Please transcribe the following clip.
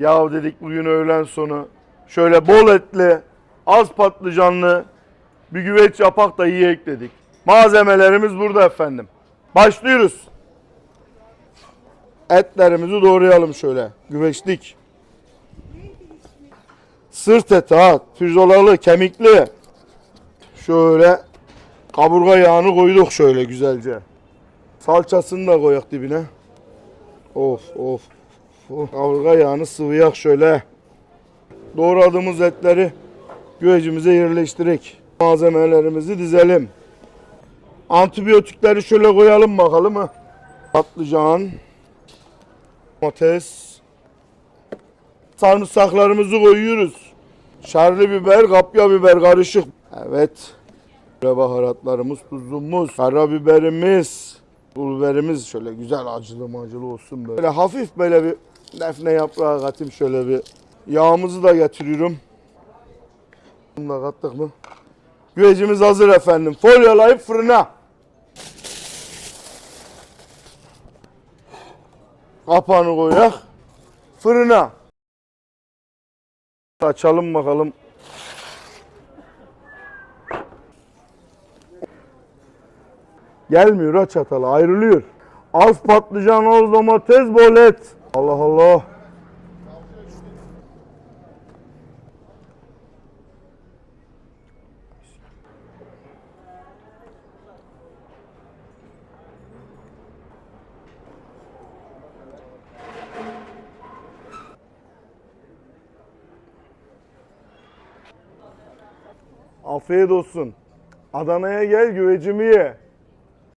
Yav dedik bugün öğlen sonu. Şöyle bol etli, az patlıcanlı bir güveç yapak da yiyek dedik. Malzemelerimiz burada efendim. Başlıyoruz. Etlerimizi doğrayalım şöyle. Güveçlik. Sırt eti ha. Pirzolalı, kemikli. Şöyle kaburga yağını koyduk şöyle güzelce. Salçasını da koyak dibine. Of of. Kaburga yağını sıvıyak şöyle. Doğradığımız etleri güvecimize yerleştirek. Malzemelerimizi dizelim. Antibiyotikleri şöyle koyalım bakalım mı? Patlıcan, domates, sarımsaklarımızı koyuyoruz. Şerli biber, kapya biber karışık. Evet. Böyle baharatlarımız, tuzumuz, karabiberimiz, pul biberimiz şöyle güzel acılı macılı olsun böyle. Böyle hafif böyle bir defne yaprağı katayım şöyle bir. Yağımızı da getiriyorum. Bunu da kattık mı? Güvecimiz hazır efendim. Folyolayıp fırına. Kapağını koyak. Fırına. Açalım bakalım. Gelmiyor ha çatalı ayrılıyor. Az patlıcan, az domates, bol et. Allah Allah. Afiyet olsun. Adana'ya gel güvecimi ye.